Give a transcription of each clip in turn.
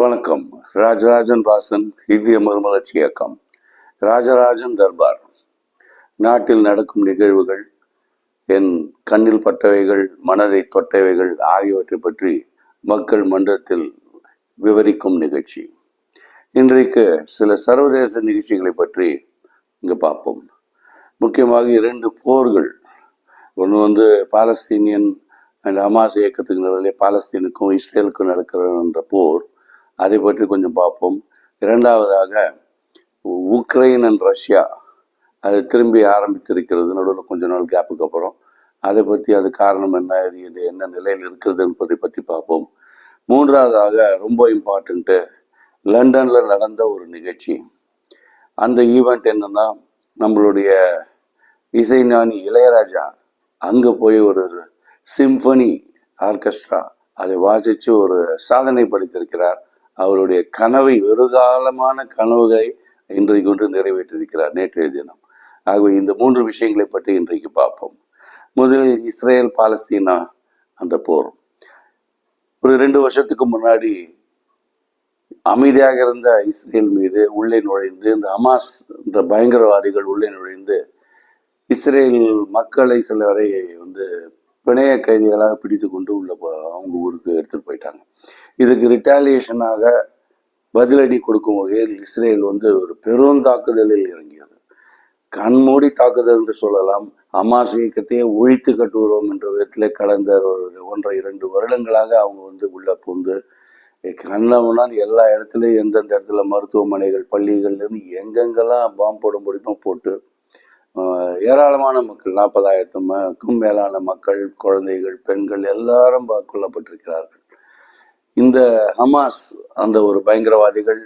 வணக்கம். ராஜராஜன் வாசன் இந்திய மறுமலர்ச்சி இயக்கம். ராஜராஜன் தர்பார். நாட்டில் நடக்கும் நிகழ்வுகள் என் கண்ணில் பட்டவைகள் மனதை தொட்டவைகள் ஆகியவற்றை பற்றி மக்கள் மன்றத்தில் விவரிக்கும் நிகழ்ச்சி. இன்றைக்கு சில சர்வதேச நிகழ்ச்சிகளை பற்றி இங்கே பார்ப்போம். முக்கியமாக இரண்டு போர்கள். ஒன்று வந்து பாலஸ்தீனியன் அண்ட் ஹமாஸ் இயக்கத்துக்கு நடுவிலே பாலஸ்தீனுக்கும் இஸ்ரேலுக்கும் நடக்கிற போர். அதை பற்றி கொஞ்சம் பார்ப்போம். இரண்டாவதாக உக்ரைன் அண்ட் ரஷ்யா அது திரும்பி ஆரம்பித்திருக்கிறது. நடுவில் கொஞ்ச நாள் கேப்புக்கு அப்புறம். அதை பற்றி அது காரணம் என்ன இது இது என்ன நிலையில் இருக்கிறது என்பதை பற்றி பார்ப்போம். மூன்றாவதாக ரொம்ப இம்பார்ட்டண்ட்டு லண்டனில் நடந்த ஒரு நிகழ்ச்சி. அந்த ஈவெண்ட் என்னன்னா நம்மளுடைய இசைஞானி இளையராஜா அங்கே போய் ஒரு சிம்பனி ஆர்கெஸ்ட்ரா அதை வாசித்து ஒரு சாதனை படைத்திருக்கிறார். அவருடைய கனவை வெறுகாலமான கனவுகளை இன்றைக்கு ஒன்று நிறைவேற்றியிருக்கிறார் நேற்றைய தினம். ஆகவே இந்த மூன்று விஷயங்களை பற்றி இன்றைக்கு பார்ப்போம். முதலில் இஸ்ரேல் பாலஸ்தீனா அந்த போர். ஒரு ரெண்டு வருஷத்துக்கு முன்னாடி அமைதியாக இருந்த இஸ்ரேல் மீது உள்ளே நுழைந்து இந்த ஹமாஸ் இந்த பயங்கரவாதிகள் உள்ளே நுழைந்து இஸ்ரேல் மக்களை சில வரை வந்து பிணைய கைதிகளாக பிடித்து கொண்டு உள்ள அவங்க ஊருக்கு எடுத்துட்டு போயிட்டாங்க. இதுக்கு ரிட்டாலியேஷனாக பதிலடி கொடுக்கும் வகையில் இஸ்ரேல் வந்து ஒரு பெரும் தாக்குதலில் இறங்கியது. கண்மூடி தாக்குதல் என்று சொல்லலாம். அமாஸ் இயக்கத்தையே ஒழித்து கட்டுகிறோம் என்ற விதத்தில் கடந்த ஒரு ஒன்றரை இரண்டு வருடங்களாக அவங்க வந்து உள்ள புகுந்து கண்ணவனால் எல்லா இடத்துலையும் எந்தெந்த இடத்துல மருத்துவமனைகள் பள்ளிகள்லேருந்து எங்கெங்கெல்லாம் பாம்பு போட முடியுமோ போட்டு ஏராளமான மக்கள் நாற்பதாயிரத்துக்கும் மேலான மக்கள் குழந்தைகள் பெண்கள் எல்லாரும் ப- கொல்லப்பட்டிருக்கிறார்கள். இந்த ஹமாஸ் அந்த ஒரு பயங்கரவாதிகள்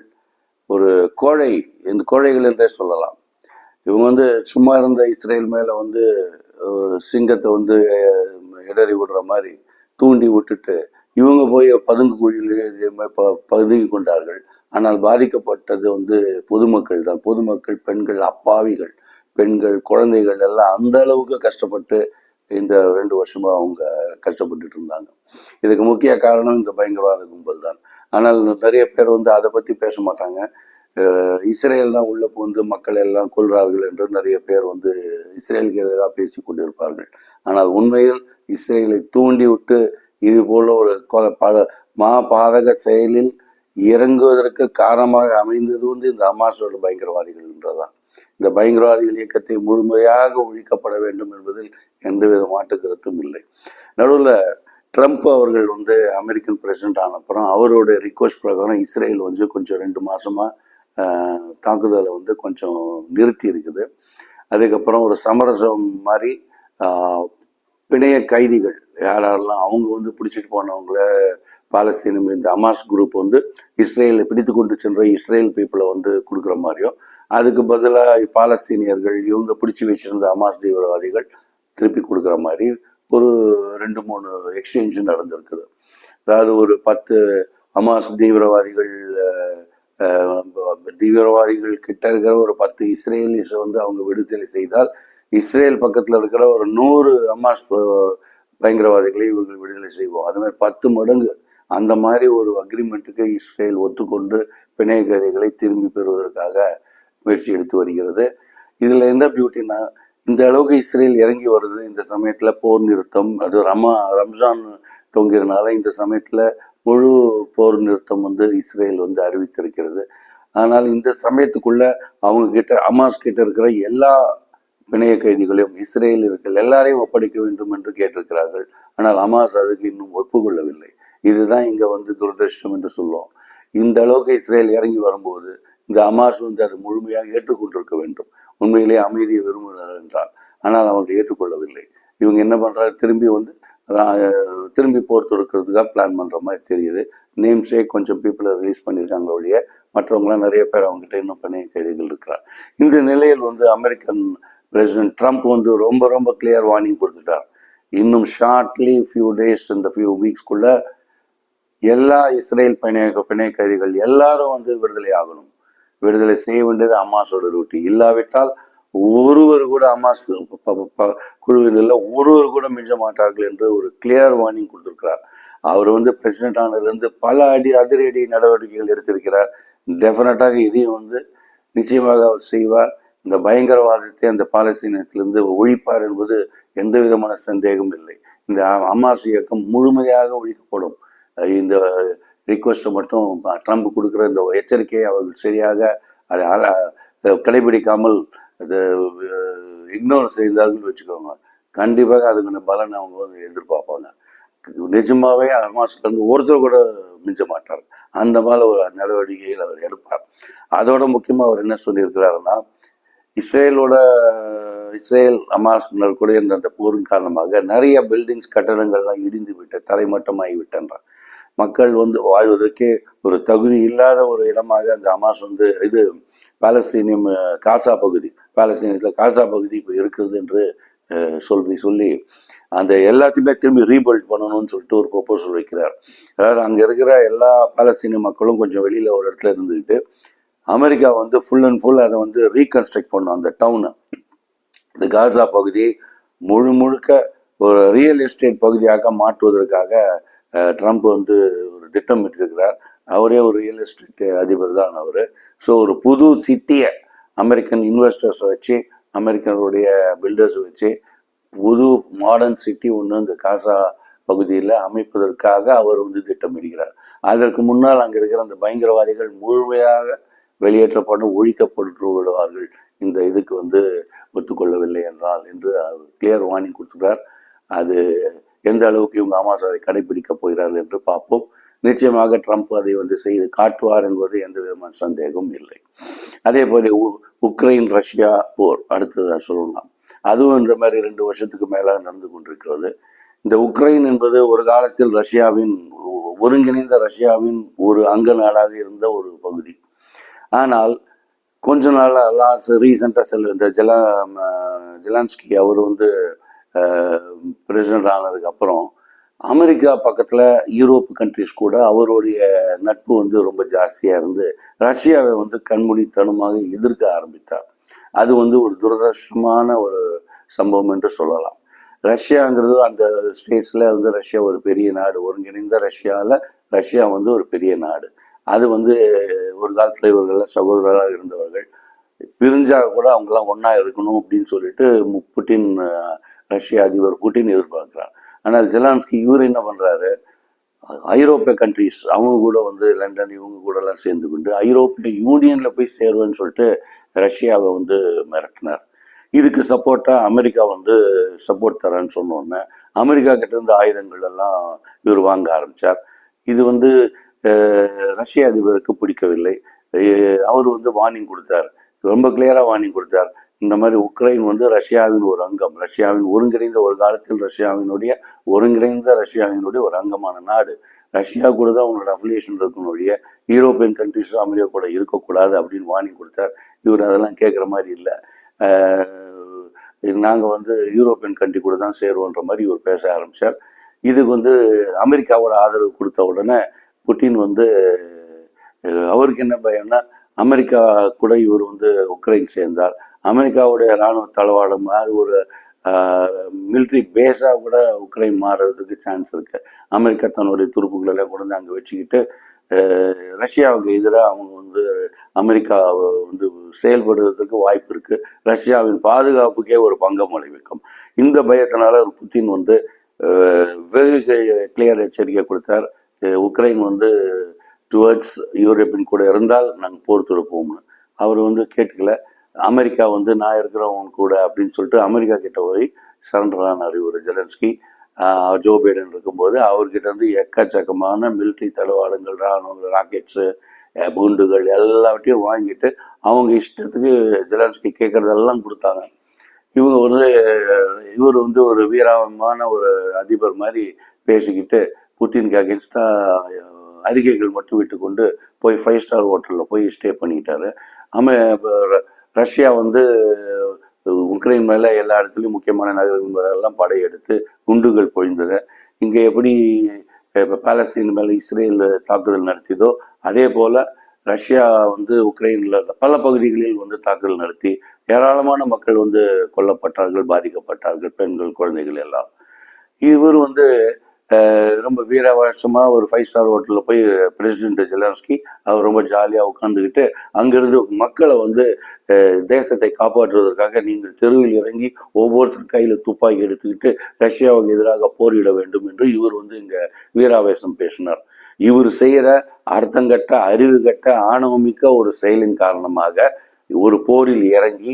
ஒரு கோழை இந்த கோழைகள் என்றே சொல்லலாம். இவங்க வந்து சும்மா இருந்த இஸ்ரேல் மேலே வந்து சிங்கத்தை வந்து இடறி விடுற மாதிரி தூண்டி விட்டுட்டு இவங்க போய் பதுங்கு குழியில் பதுங்கி கொண்டார்கள். ஆனால் பாதிக்கப்பட்டது வந்து பொதுமக்கள் தான். பொதுமக்கள் பெண்கள் அப்பாவிகள் பெண்கள் குழந்தைகள் எல்லாம் அந்த அளவுக்கு கஷ்டப்பட்டு இந்த ரெண்டு வருஷமாக அவங்க கஷ்டப்பட்டுட்டு இருந்தாங்க. இதுக்கு முக்கிய காரணம் இந்த பயங்கரவாத கும்பல் தான் ஆனால் நிறைய பேர் வந்து அதை பற்றி பேச மாட்டாங்க. இஸ்ரேல் தான் உள்ளே புகுந்து மக்கள் எல்லாம் கொள்கிறார்கள் என்று நிறைய பேர் வந்து இஸ்ரேலுக்கு எதிராக பேசி கொண்டிருப்பார்கள். ஆனால் உண்மையில் இஸ்ரேலை தூண்டி விட்டு இது போல ஒரு கொ- பல மா பாதக செயலில் இறங்குவதற்கு காரணமாக அமைந்தது வந்து இந்த ஹமாஸோட பயங்கரவாதிகள் என்றதான். இந்த பயங்கரவாதிகள் இயக்கத்தை முழுமையாக ஒழிக்கப்பட வேண்டும் என்பதில் எந்தவித மாட்டு கருத்தும் இல்லை. நடுவில் ட்ரம்ப் அவர்கள் வந்து அமெரிக்கன் பிரசிடென்ட் ஆன அப்புறம் ரிக்வஸ்ட் பிரகாரம் இஸ்ரேல் வந்து கொஞ்சம் ரெண்டு மாசமா ஆஹ், தாக்குதலை வந்து கொஞ்சம் நிறுத்தி இருக்குது. அதுக்கப்புறம் ஒரு சமரசம் மாதிரி பிணைய கைதிகள் யாரெல்லாம் அவங்க வந்து பிடிச்சிட்டு போனவங்கள பாலஸ்தீனம் இந்த அமாஸ் குரூப் வந்து இஸ்ரேலை பிடித்து கொண்டு சென்ற இஸ்ரேல் பீப்புளை வந்து கொடுக்குற மாதிரியும் அதுக்கு பதிலாக பாலஸ்தீனியர்கள் இவங்க பிடிச்சி வச்சிருந்த அமாஸ் தீவிரவாதிகள் திருப்பி கொடுக்குற மாதிரி ஒரு ரெண்டு மூணு எக்ஸ்சேஞ்ச் நடந்திருக்குது. அதாவது ஒரு பத்து அமாஸ் தீவிரவாதிகள் தீவிரவாதிகள் கிட்ட இருக்கிற ஒரு பத்து இஸ்ரேலிஸ் வந்து அவங்க விடுதலை செய்தால் இஸ்ரேல் பக்கத்தில் இருக்கிற ஒரு நூறு அமாஸ் பயங்கரவாதிகளை இவர்கள் விடுதலை செய்வோம். அது மாதிரி பத்து மடங்கு அந்த மாதிரி ஒரு அக்ரிமெண்ட்டுக்கு இஸ்ரேல் ஒத்துக்கொண்டு பிணைய கைதிகளை திரும்பி பெறுவதற்காக முயற்சி எடுத்து வருகிறது. இதில் என்ன பியூட்டினா இந்த அளவுக்கு இஸ்ரேல் இறங்கி வருது. இந்த சமயத்தில் போர் நிறுத்தம் அது ரமா ரம்ஜான் தொங்கியதுனால இந்த சமயத்தில் முழு போர் நிறுத்தம் வந்து இஸ்ரேல் வந்து அறிவித்திருக்கிறது. ஆனால் இந்த சமயத்துக்குள்ள அவங்க கிட்ட அமாஸ் கிட்ட இருக்கிற எல்லா பிணைய கைதிகளையும் இஸ்ரேல் இருக்கிற எல்லாரையும் ஒப்படைக்க வேண்டும் என்று கேட்டிருக்கிறார்கள். ஆனால் அமாஸ் அதுக்கு இன்னும் ஒப்புக்கொள்ளவில்லை. இதுதான் இங்கே வந்து துரதிருஷ்டம் என்று சொல்லுவோம். இந்த அளவுக்கு இஸ்ரேல் இறங்கி வரும்போது இந்த அமாஸ் வந்து அது முழுமையாக ஏற்றுக்கொண்டிருக்க வேண்டும். உண்மையிலேயே அமைதியை விரும்புகிறார் என்றால். ஆனால் அவர்கள் ஏற்றுக்கொள்ளவில்லை. இவங்க என்ன பண்ணுறாரு திரும்பி வந்து திரும்பி போர் தொடுக்கிறதுக்காக பிளான் பண்ணுற மாதிரி தெரியுது. நேம்ஸே கொஞ்சம் பீப்புளை ரிலீஸ் பண்ணியிருக்காங்க ஒழிய மற்றவங்களாம் நிறைய பேர் அவங்ககிட்ட இன்னும் பண்ணி கைதிகள் இருக்கிறார். இந்த நிலையில் வந்து அமெரிக்கன் பிரசிடென்ட் ட்ரம்ப் வந்து ரொம்ப ரொம்ப கிளியர் வார்னிங் கொடுத்துட்டார். இன்னும் ஷார்ட்லி ஃபியூ டேஸ் இந்த ஃபியூ வீக்ஸ்க்குள்ளே எல்லா இஸ்ரேல் பிணைய பிணைய கைதிகள் எல்லாரும் வந்து விடுதலை ஆகணும். விடுதலை செய்ய வேண்டியது அம்மாஸோட ரூட்டி இல்லாவிட்டால் ஒருவர் கூட அம்மாஸ் ப- ப- குழுவினரில் ஒருவர் கூட மிஞ்ச மாட்டார்கள் என்று ஒரு கிளியர் வார்னிங் கொடுத்திருக்கிறார். அவர் வந்து பிரசிடென்ட் ஆனதுலேருந்து பல அடி அதிரடி நடவடிக்கைகள் எடுத்திருக்கிறார். டெஃபினட்டாக இதையும் வந்து நிச்சயமாக அவர் செய்வார். இந்த பயங்கரவாதத்தை அந்த பாலஸ்தீனத்திலிருந்து ஒழிப்பார் என்பது எந்த விதமான சந்தேகமும் இல்லை. இந்த அமாஸ் இயக்கம் முழுமையாக ஒழிக்கப்படும். இந்த ரிக்வஸ்ட்டை மட்டும் ட்ரம்ப் கொடுக்குற இந்த எச்சரிக்கையை அவர்கள் சரியாக அதை அல- கடைபிடிக்காமல் அதை இக்னோர் செய்தார்கள் வச்சுக்கோங்க. கண்டிப்பாக அதுக்கான பலனை அவங்க வந்து எதிர்பார்ப்பாங்க. நிஜமாவே ஹமாஸ்லேருந்து ஒருத்தர் கூட மிஞ்ச மாட்டார். அந்த மாதிரி ஒரு நடவடிக்கையில் அவர் எடுப்பார். அதோட முக்கியமாக அவர் என்ன சொல்லியிருக்கிறாருன்னா இஸ்ரேலோட இஸ்ரேல் ஹமாஸ் கூட இருந்த அந்த போரின் காரணமாக நிறைய பில்டிங்ஸ் கட்டடங்கள்லாம் இடிந்து விட்டு தரைமட்டமாகி விட்டன்றான் மக்கள் வந்து வாழ்வதற்கே ஒரு தகுதி இல்லாத ஒரு இடமாக அந்த ஹமாஸ் வந்து இது பாலஸ்தீனியம் காசா பகுதி பாலஸ்தீனத்தில் காசா பகுதி இப்போ இருக்கிறது என்று சொல்லி சொல்லி அந்த எல்லாத்தையுமே திரும்பி ரீபில்ட் பண்ணணும்னு சொல்லிட்டு ஒரு ப்ரொப்போசல் வைக்கிறார். அதாவது அங்கே இருக்கிற எல்லா பாலஸ்தீனிய மக்களும் கொஞ்சம் வெளியில் ஒரு இடத்துல இருந்துக்கிட்டு அமெரிக்கா வந்து ஃபுல் அண்ட் ஃபுல் அதை வந்து ரீகன்ஸ்ட்ரக்ட் பண்ணும் அந்த டவுனை இந்த காசா பகுதி முழு முழுக்க ஒரு ரியல் எஸ்டேட் பகுதியாக மாற்றுவதற்காக ட்ரம்ப் வந்து ஒரு திட்டமிட்டிருக்கிறார் அவரே ஒரு ரியல் எஸ்டேட் அதிபர் தான் அவர். ஸோ ஒரு புது சிட்டியை அமெரிக்கன் இன்வெஸ்டர்ஸ் வச்சு அமெரிக்கனுடைய பில்டர்ஸ் வச்சு புது மாடர்ன் சிட்டி ஒன்று இந்த காசா பகுதியில் அமைப்பதற்காக அவர் வந்து திட்டமிடுகிறார் அதற்கு முன்னால் அங்கே இருக்கிற அந்த பயங்கரவாதிகள் முழுமையாக வெளியேற்றப்பட்டு ஒழிக்கப்பட்டு விடுவார்கள் இந்த இதுக்கு வந்து ஒத்துக்கொள்ளவில்லை என்றால் என்று அவர் கிளியர் வார்னிங் கொடுத்துருக்கிறார் அது எந்த அளவுக்கு இவங்க ஆமாஸ் அதை கடைபிடிக்க போகிறார்கள் என்று பார்ப்போம். நிச்சயமாக ட்ரம்ப் அதை வந்து செய்து காட்டுவார் என்பது எந்த விதமான சந்தேகமும் இல்லை. அதே போல உ- உக்ரைன் ரஷ்யா போர் அடுத்ததாக சொல்லலாம். அதுவும் இந்த மாதிரி ரெண்டு வருஷத்துக்கு மேலாக நடந்து கொண்டிருக்கிறது. இந்த உக்ரைன் என்பது ஒரு காலத்தில் ரஷ்யாவின் ஒருங்கிணைந்த ரஷ்யாவின் ஒரு அங்க நாடாக இருந்த ஒரு பகுதி. ஆனால் கொஞ்ச நாள் லாஸ்ட் ரீசெண்டாக செல்ல இந்த ஜெலா ம- ஜெலான்ஸ்கி அவர் வந்து பிரசிடென்ட் ஆனதுக்கு அப்புறம் அமெரிக்கா பக்கத்தில் யூரோப் கண்ட்ரிஸ் கூட அவருடைய நட்பு வந்து ரொம்ப ஜாஸ்தியாக இருந்து ரஷ்யாவை வந்து கண்மூடித்தனமாக எதிர்க்க ஆரம்பித்தார். அது வந்து ஒரு துரதிருஷ்டமான ஒரு சம்பவம் என்று சொல்லலாம். ரஷ்யாங்கிறது அந்த ஸ்டேட்ஸில் வந்து ரஷ்யா ஒரு பெரிய நாடு ஒருங்கிணைந்த ரஷ்யாவில் ரஷ்யா வந்து ஒரு பெரிய நாடு. அது வந்து ஒரு காலத்தில் இவர்கள் சகோதரராக இருந்தவர்கள் பிரிஞ்சா கூட அவங்கெல்லாம் ஒன்றா இருக்கணும் அப்படின்னு சொல்லிட்டு புட்டின் ரஷ்ய அதிபர் புட்டின் எதிர்பார்க்குறார். ஆனால் ஜெலான்ஸ்கி இவர் என்ன பண்ணுறாரு ஐரோப்பிய கண்ட்ரிஸ் அவங்க கூட வந்து லண்டன் இவங்க கூட எல்லாம் சேர்ந்து கொண்டு ஐரோப்பிய யூனியனில் போய் சேருவேன்னு சொல்லிட்டு ரஷ்யாவை வந்து மிரட்டினார். இதுக்கு சப்போர்ட்டாக அமெரிக்கா வந்து சப்போர்ட் தரேன்னு சொன்னோன்னே அமெரிக்கா கிட்டேருந்து ஆயுதங்கள் எல்லாம் இவர் வாங்க ஆரம்பிச்சார். இது வந்து ரஷ்ய அதிபருக்கு பிடிக்கவில்லை. அவர் வந்து வார்னிங் கொடுத்தார். ரொம்ப கிளியராக வார்னிங் கொடுத்தார். இந்த மாதிரி உக்ரைன் வந்து ரஷ்யாவின் ஒரு அங்கம் ரஷ்யாவின் ஒருங்கிணைந்த ஒரு காலத்தில் ரஷ்யாவினுடைய ஒருங்கிணைந்த ரஷ்யாவினுடைய ஒரு அங்கமான நாடு. ரஷ்யா கூட தான் உங்களோட அஃபிலியேஷன் இருக்கணும் யூரோப்பியன் கண்ட்ரிஸும் அமெரிக்கா கூட இருக்கக்கூடாது அப்படின்னு வார்னிங் கொடுத்தார். இவர் அதெல்லாம் கேட்குற மாதிரி இல்லை. நாங்கள் வந்து யூரோப்பியன் கண்ட்ரி கூட தான் சேருவோன்ற மாதிரி இவர் பேச ஆரம்பித்தார் இதுக்கு வந்து அமெரிக்காவோட ஆதரவு கொடுத்த உடனே புட்டின் வந்து அவருக்கு என்ன பயம்னா அமெரிக்கா கூட இவர் வந்து உக்ரைன் சேர்ந்தார். அமெரிக்காவுடைய இராணுவ தளவாடம் அது ஒரு மிலிட்ரி பேஸாக கூட உக்ரைன் மாறுறதுக்கு சான்ஸ் இருக்கு. அமெரிக்கா தன்னுடைய துருப்புகளெல்லாம் கொண்டு வந்து அங்கே வச்சுக்கிட்டு ரஷ்யாவுக்கு எதிராக அவங்க வந்து அமெரிக்கா வந்து செயல்படுவதற்கு வாய்ப்பு இருக்கு. ரஷ்யாவின் பாதுகாப்புக்கே ஒரு பங்கம் விளைவிக்கும் இந்த பயத்தினால ஒரு புத்தின் வந்து வெகு கிளியர் எச்சரிக்கை கொடுத்தார். உக்ரைன் வந்து டுவர்ட்ஸ் யூரோப்பியன் கூட இருந்தால் நாங்கள் போர் தொடுப்போம்னு அவர் வந்து கேட்டுக்கல அமெரிக்கா வந்து நான் இருக்கிறவன் கூட அப்படின்னு சொல்லிட்டு அமெரிக்கா கிட்ட போய் சரண்டர் ஆனார் இவர் ஜெலன்ஸ்கி ஜோ பைடன் இருக்கும்போது அவர்கிட்ட வந்து எக்கச்சக்கமான மிலிட்ரி தளவாடங்கள் ராணுவ ராக்கெட்ஸு குண்டுகள் எல்லாவற்றையும் வாங்கிட்டு அவங்க இஷ்டத்துக்கு ஜெலன்ஸ்கி கேட்குறதெல்லாம் கொடுத்தாங்க. இவங்க வந்து இவர் வந்து ஒரு வீரமான ஒரு அதிபர் மாதிரி பேசிக்கிட்டு புட்டினுக்கு அகேன்ஸ்டாக அறிக்கைகள் மட்டும் விட்டுக்கொண்டு போய் ஃபைவ் ஸ்டார் ஹோட்டலில் போய் ஸ்டே பண்ணிக்கிட்டாரு. அமெ ர- ரஷ்யா வந்து உக்ரைன் மேலே எல்லா இடத்துலையும் முக்கியமான நகரங்கள் மேலெல்லாம் படையெடுத்து குண்டுகள் பொழிந்தது. இங்கே எப்படி இப்போ பாலஸ்தீன் மேலே இஸ்ரேல் தாக்குதல் நடத்தியதோ அதே போல் ரஷ்யா வந்து உக்ரைனில் பல பகுதிகளில் வந்து தாக்குதல் நடத்தி ஏராளமான மக்கள் வந்து கொல்லப்பட்டார்கள் பாதிக்கப்பட்டார்கள் பெண்கள் குழந்தைகள் எல்லாம். இவர் வந்து ரொம்ப வீரவாசமா ஒரு ஃபைவ் ஸ்டார் ஹோட்டலில் போய் பிரசிடென்ட் ஜெலான்ஸ்கி அவர் ரொம்ப ஜாலியாக உட்காந்துக்கிட்டு அங்கிருந்து மக்களை வந்து தேசத்தை காப்பாற்றுவதற்காக நீங்கள் தெருவில் இறங்கி ஒவ்வொருத்தர் கையில் துப்பாக்கி எடுத்துக்கிட்டு ரஷ்யாவுக்கு எதிராக போரிட வேண்டும் என்று இவர் வந்து இங்கே வீராவேசம் பேசினார். இவர் செய்கிற அர்த்தங்கட்ட அறிவு கட்ட ஆணவமிக்க ஒரு செயலின் காரணமாக ஒரு போரில் இறங்கி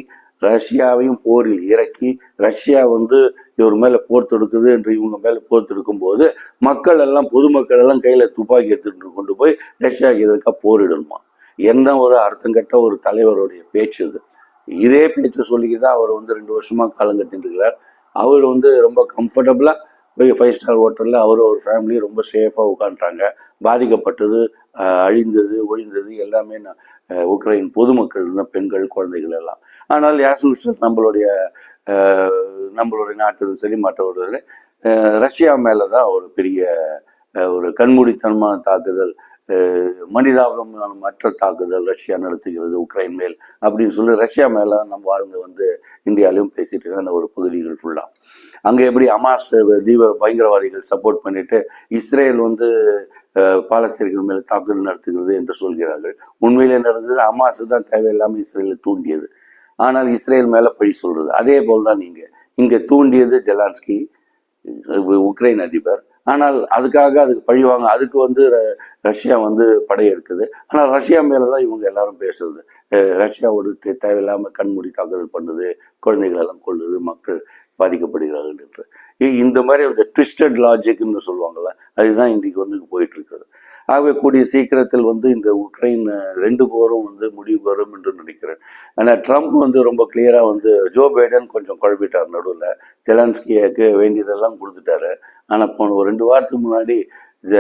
ரஷ்யாவையும் போரில் இறக்கி ரஷ்யா வந்து இவர் மேலே போர் தொடுக்குது என்று இவங்க மேலே போர் தொடுக்கும் போது மக்கள் எல்லாம் பொதுமக்கள் எல்லாம் கையில் துப்பாக்கி எடுத்துகிட்டு கொண்டு போய் ரஷ்யாவுக்கு எதற்காக போரிடணுமா? என்ன ஒரு அர்த்தங்கட்ட ஒரு தலைவருடைய பேச்சு இது. இதே பேச்சை சொல்லிக்கிட்டு தான் அவர் வந்து ரெண்டு வருஷமாக காலம் கட்டிட்டு இருக்கிறார். அவர் வந்து ரொம்ப கம்ஃபர்டபுளாக பெரிய ஃபைவ் ஸ்டார் ஹோட்டலில் அவர் ஒரு ஃபேமிலி ரொம்ப சேஃபாக உட்காந்துட்டாங்க பாதிக்கப்பட்டது அழிந்தது ஒழிந்தது எல்லாமே உக்ரைன் பொதுமக்கள் இருந்த பெண்கள் குழந்தைகள் எல்லாம். ஆனால் யாசுஷன் நம்மளுடைய நம்மளுடைய நாட்டிலும் சரி மற்றவர்கள் ரஷ்யா மேலே தான் ஒரு பெரிய ஒரு கண்மூடித்தனமான தாக்குதல் மனிதாபிமான மற்ற தாக்குதல் ரஷ்யா நடத்துகிறது உக்ரைன் மேல் அப்படின்னு சொல்லி ரஷ்யா மேலே நம்ம வாழ்ந்து வந்து இந்தியாலையும் பேசிட்டு இருக்காங்க. ஒரு பகுதிகள் ஃபுல்லாக அங்கே எப்படி அமாஸ் தீவிர பயங்கரவாதிகள் சப்போர்ட் பண்ணிட்டு இஸ்ரேல் வந்து பாலஸ்தீனர்கள் மேலே தாக்குதல் நடத்துகிறது என்று சொல்கிறார்கள். உண்மையிலே நடந்தது அமாஸ் தான் தேவையில்லாமல் இஸ்ரேலை தூண்டியது. ஆனால் இஸ்ரேல் மேலே பழி சொல்றது. அதே போல் தான் நீங்க இங்கே தூண்டியது ஜெலான்ஸ்கி உக்ரைன் அதிபர். ஆனால் அதுக்காக அதுக்கு பழிவாங்க அதுக்கு வந்து ர- ரஷ்யா வந்து படையெடுக்குது. ஆனால் ரஷ்யா மேலே தான் இவங்க எல்லாரும் பேசுறது. அஹ், ரஷ்யாவோட தே- தேவையில்லாம கண்மூடி தாக்குதல் பண்ணுது குழந்தைகள் எல்லாம் கொள்ளுது மக்கள் பாதிக்கப்படுகிறார்கள் என்று. இந்த மாதிரி அந்த ட்விஸ்டட் லாஜிக்னு சொல்லுவாங்கல்ல அதுதான் இன்றைக்கு வந்து போயிட்டு இருக்கிறது. ஆகவே கூடிய சீக்கிரத்தில் வந்து இந்த உக்ரைன் ரெண்டு போரும் வந்து முடிவு வரும் என்று நினைக்கிறேன். ஆனால் ட்ரம்ப் வந்து ரொம்ப கிளியராக வந்து ஜோ பைடன் கொஞ்சம் குழப்பிட்டார் நடுவில். ஜெலான்ஸ்கியாக்கு வேண்டியதெல்லாம் கொடுத்துட்டாரு. ஆனால் போன ஒரு ரெண்டு வாரத்துக்கு முன்னாடி ஜ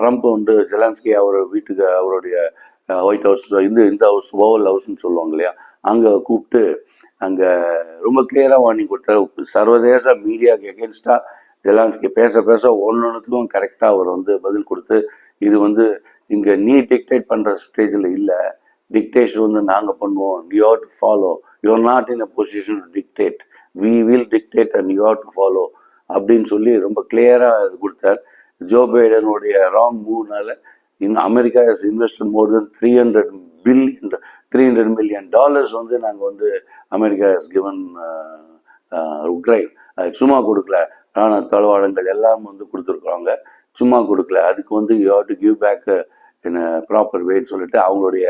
ட்ரம்ப் வந்து ஜெலான்ஸ்கி அவர் வீட்டுக்கு அவருடைய ஒயிட் ஹவுஸ் இந்த இந்த ஹவுஸ் ஓவல் ஹவுஸ்ன்னு சொல்லுவாங்க இல்லையா? அங்கே கூப்பிட்டு அங்கே ரொம்ப கிளியராக வார்னிங் கொடுத்தாரு. சர்வதேச மீடியாவுக்கு எகென்ஸ்டாக ஜெலான்ஸ்கி பேச பேச ஒன்னொன்றுத்துக்கும் கரெக்டாக அவர் வந்து பதில் கொடுத்து இது வந்து இங்கே நீ டிக்டேட் பண்ணுற ஸ்டேஜில் இல்லை. டிக்டேஷன் வந்து நாங்கள் பண்ணுவோம். You have to follow you are not in a position to dictate we will dictate and you have to follow அப்படின்னு சொல்லி ரொம்ப கிளியராக கொடுத்தார். ஜோ பைடனுடைய wrong மூவ்னால in America is invest more then three hundred billion three hundred million dollars வந்து நாங்கள் வந்து America is given Ukraine. அது சும்மா கொடுக்கல. ராணுவ தளவாடங்கள் எல்லாம் வந்து கொடுத்துருக்குறாங்க சும்மா கொடுக்கல. அதுக்கு வந்து you have to give back in proper வேன்னு சொல்லிட்டு அவங்களுடைய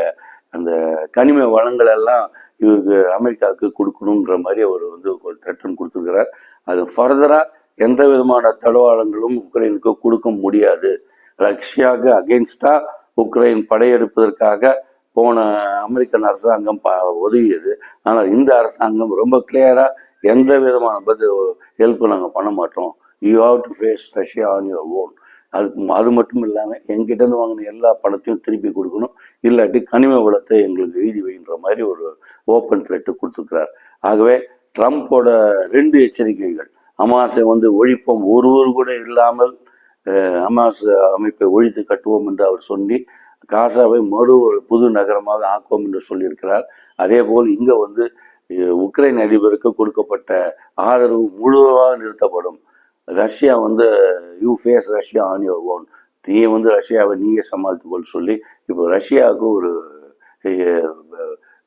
அந்த கனிம வளங்கள் எல்லாம் இவருக்கு அமெரிக்காவுக்கு கொடுக்கணுன்ற மாதிரி அவர் வந்து ஒரு திட்டம் கொடுத்துருக்கிறார். அது ஃபர்தராக எந்த விதமான தளவாடங்களும் உக்ரைனுக்கு கொடுக்க முடியாது. ரஷ்யாவுக்கு அகெயின்ஸ்டாக உக்ரைன் படையெடுப்பதற்காக போன அமெரிக்கன் அரசாங்கம் ப உதவியது ஆனால் இந்த அரசாங்கம் ரொம்ப கிளியராக எந்த விதமான பதில் ஹெல்ப்பு நாங்கள் பண்ண மாட்டோம். You have to face Russia on your own அதுக்கு அது மட்டும் இல்லாமல் எங்கிட்டேருந்து வாங்கின எல்லா பணத்தையும் திருப்பி கொடுக்கணும். இல்லாட்டி கனிம வளத்தை எங்களுக்கு எழுதி வைன்ற மாதிரி ஒரு ஓப்பன் த்ரெட்டு கொடுத்துருக்கிறார். ஆகவே ட்ரம்ப்போட ரெண்டு எச்சரிக்கைகள். அமாசை வந்து ஒழிப்போம். ஒருவர் கூட இல்லாமல் அமாஸ் அமைப்பை ஒழித்து கட்டுவோம் என்று அவர் சொல்லி காசாவை மறு ஒரு புது நகரமாக ஆக்குவோம் என்று சொல்லியிருக்கிறார். அதே போல் இங்கே வந்து உக்ரைன் அதிபருக்கு கொடுக்கப்பட்ட ஆதரவு முழுவதாக நிறுத்தப்படும். ரஷ்யா வந்து you face Russia on your own நீ வந்து ரஷ்யாவை நீயே சமாளித்துக்கொள் சொல்லி இப்போ ரஷ்யாவுக்கு ஒரு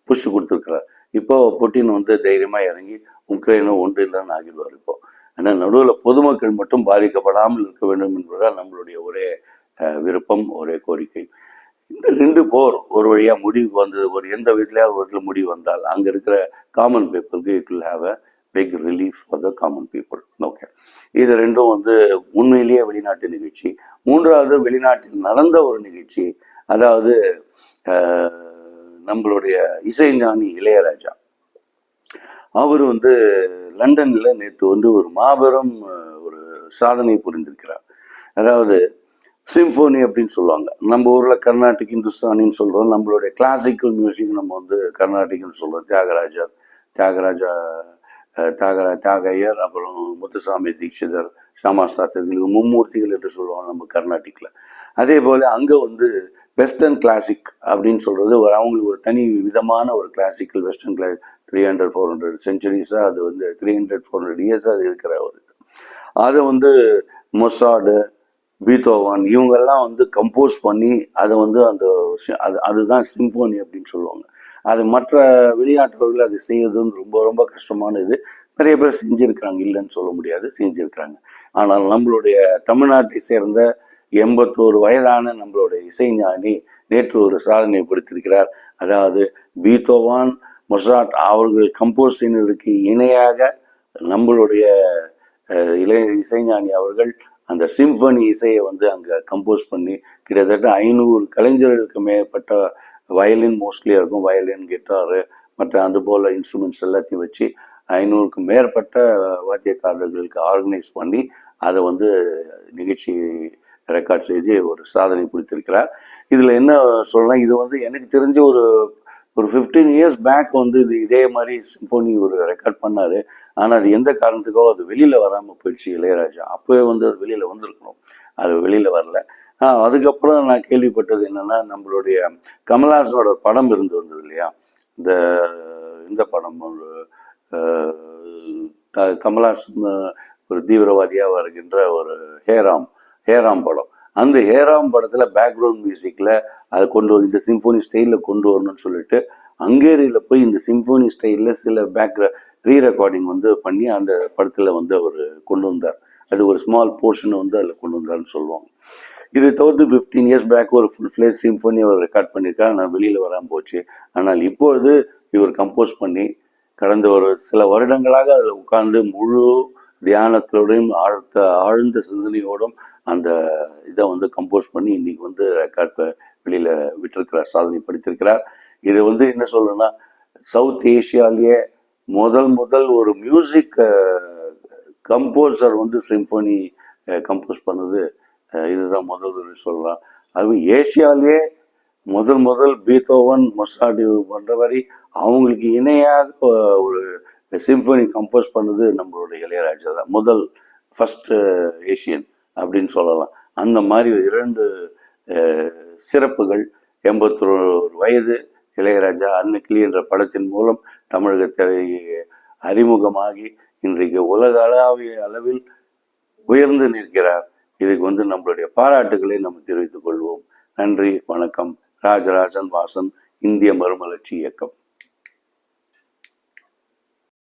புஷ் கொடுத்துருக்குறார். இப்போ புட்டின் வந்து தைரியமாக இறங்கி உக்ரைனும் ஒன்று இல்லைன்னு ஆகிடுவார் இப்போ. ஆனால் நடுவில் பொதுமக்கள் மட்டும் பாதிக்கப்படாமல் இருக்க வேண்டும் என்பதுதான் நம்மளுடைய ஒரே விருப்பம் ஒரே கோரிக்கை. இந்த ரெண்டு போர் ஒரு வழியா முடிவுக்கு வந்தது ஒரு எந்த வீட்டிலையாவது ஒரு வீட்டில் முடிவு வந்தால் அங்க இருக்கிற காமன் பீப்புளுக்கு it will have a big relief for the common people okay இது ரெண்டும் வந்து உண்மையிலேயே வெளிநாட்டு நிகழ்ச்சி. மூன்றாவது வெளிநாட்டில் நடந்த ஒரு நிகழ்ச்சி. அதாவது நம்மளுடைய இசைஞானி இளையராஜா. அவர் வந்து லண்டனில் நேற்று வந்து ஒரு மாபெரும் ஒரு சாதனை புரிந்திருக்கிறார். அதாவது சிம்போனி அப்படின்னு சொல்லுவாங்க. நம்ம ஊரில் கர்நாடிக் இந்துஸ்தானின்னு சொல்கிறோம் நம்மளுடைய கிளாசிக்கல் மியூசிக் நம்ம வந்து கர்நாடிக்னு சொல்கிறோம் தியாகராஜர் தியாகராஜா தியாகரா தியாகையர் அப்புறம் முத்துசாமி தீட்சிதர் சாமா சாஸ்திரிகள் மும்மூர்த்திகள் என்று சொல்லுவாங்க நம்ம கர்நாடிக்கில் அதே போல் அங்கே வந்து வெஸ்டர்ன் கிளாசிக் அப்படின்னு சொல்கிறது ஒரு அவங்களுக்கு ஒரு தனி விதமான ஒரு கிளாசிக்கல் வெஸ்டர்ன் கிளா த்ரீ ஹண்ட்ரட் ஃபோர் ஹண்ட்ரட் சென்ச்சுரிஸாக அது வந்து த்ரீ ஹண்ட்ரட் ஃபோர் ஹண்ட்ரட் இயர்ஸாக அது இருக்கிற ஒரு இது. அதை வந்து மொசாடு பீத்தோவான் இவங்கெல்லாம் வந்து கம்போஸ் பண்ணி அதை வந்து அந்த அது அதுதான் சிம்ஃபோனி அப்படின்னு சொல்லுவாங்க. அது மற்ற வெளிநாட்டவர்கள் அது செய்யறது ரொம்ப ரொம்ப கஷ்டமான இது. நிறைய பேர் செஞ்சுருக்கிறாங்க இல்லைன்னு சொல்ல முடியாது செஞ்சுருக்கிறாங்க. ஆனால் நம்மளுடைய தமிழ்நாட்டை சேர்ந்த எண்பத்தோரு வயதான நம்மளுடைய இசைஞானி நேற்று ஒரு சாதனை படுத்திருக்கிறார். அதாவது பீத்தோவான் மொசாட் அவர்கள் கம்போஸ் செய்ததற்கு இணையாக நம்மளுடைய இளைய இசைஞானி அவர்கள் அந்த சிம்பனி இசையை வந்து அங்கே கம்போஸ் பண்ணி கிட்டத்தட்ட ஐநூறு கலைஞர்களுக்கு மேற்பட்ட வயலின் மோஸ்ட்லி இருக்கும். வயலின் கிட்டாரு மற்ற அது போல் இன்ஸ்ட்ருமெண்ட்ஸ் எல்லாத்தையும் வச்சு ஐநூறுக்கும் மேற்பட்ட வாத்தியக்காரர்களுக்கு ஆர்கனைஸ் பண்ணி அதை வந்து நிகழ்ச்சி ரெக்கார்ட் செய்து ஒரு சாதனை கொடுத்திருக்கிறார் இதில் என்ன சொல்லலாம்? இது வந்து எனக்கு தெரிஞ்ச ஒரு ஒரு ஃபிஃப்டீன் இயர்ஸ் பேக் வந்து இது இதே மாதிரி சிம்போனி ஒரு ரெக்கார்ட் பண்ணார். ஆனால் அது எந்த காரணத்துக்கோ அது வெளியில் வராமல் போயிடுச்சு இளையராஜா. அப்போவே வந்து அது வெளியில் வந்திருக்கணும். அது வெளியில் வரல. அதுக்கப்புறம் நான் கேள்விப்பட்டது என்னென்னா நம்மளுடைய கமல்ஹாசனோட படம் இருந்து வந்தது இல்லையா? இந்த இந்த படம் ஒரு கமல்ஹாசன் ஒரு தீவிரவாதியாக வருகின்ற ஒரு ஹேராம் ஹேராம் படம். அந்த ஹேராம் படத்தில் பேக்ரவுண்ட் மியூசிக்கில் அதை கொண்டு வந்து இந்த சிம்போனி ஸ்டைலில் கொண்டு வரணும்னு சொல்லிட்டு ஹங்கேரியில் போய் இந்த சிம்போனி ஸ்டைலில் சில பேக் ரீ ரெக்கார்டிங் வந்து பண்ணி அந்த படத்தில் வந்து அவர் கொண்டு வந்தார். அது ஒரு ஸ்மால் போர்ஷனை வந்து அதில் கொண்டு வந்தார்னு சொல்லுவாங்க. இதை தவிர்த்து ஃபிஃப்டீன் இயர்ஸ் பேக் ஒரு ஃபுல் ஃபிளேஜ் சிம்போனி அவர் ரெக்கார்ட் பண்ணியிருக்காரு. ஆனால் வெளியில் வராமல் போச்சு. ஆனால் இப்பொழுது இவர் கம்போஸ் பண்ணி கடந்த ஒரு சில வருடங்களாக அதில் உட்கார்ந்து முழு தியானத்தோடையும் ஆழ்த்த ஆழ்ந்த சிந்தனையோடும் அந்த இதை வந்து கம்போஸ் பண்ணி இன்னைக்கு வந்து ரெக்கார்ட் வெளியில் விட்டிருக்கிறார் சாதனை படித்திருக்கிறார். இது வந்து என்ன சொல்லணும்னா சவுத் ஏஷியாலேயே முதல் முதல் ஒரு மியூசிக் கம்போசர் வந்து சிம்பனி கம்போஸ் பண்ணது. இதுதான் முதல் சொல்லலாம். அதுவும் ஏஷியாலேயே முதல் முதல் பீத்தோவன் மொசாடி பண்ற மாதிரி அவங்களுக்கு இணையாக ஒரு இந்த சிம்பனி கம்போஸ் பண்ணது நம்மளுடைய இளையராஜா தான். முதல் ஃபஸ்ட்டு ஏஷியன் uh, அப்படின்னு சொல்லலாம். அந்த மாதிரி இரண்டு uh, சிறப்புகள் எண்பத்தொரு வயது இளையராஜா அன்னக்கிளி என்ற படத்தின் மூலம் தமிழக திரை அறிமுகமாகி இன்றைக்கு உலக அளவிய அளவில் உயர்ந்து நிற்கிறார். இதுக்கு வந்து நம்மளுடைய பாராட்டுகளை நம்ம தெரிவித்துக் கொள்வோம். நன்றி வணக்கம். ராஜராஜன் வாசன் இந்திய மறுமலர்ச்சி இயக்கம்.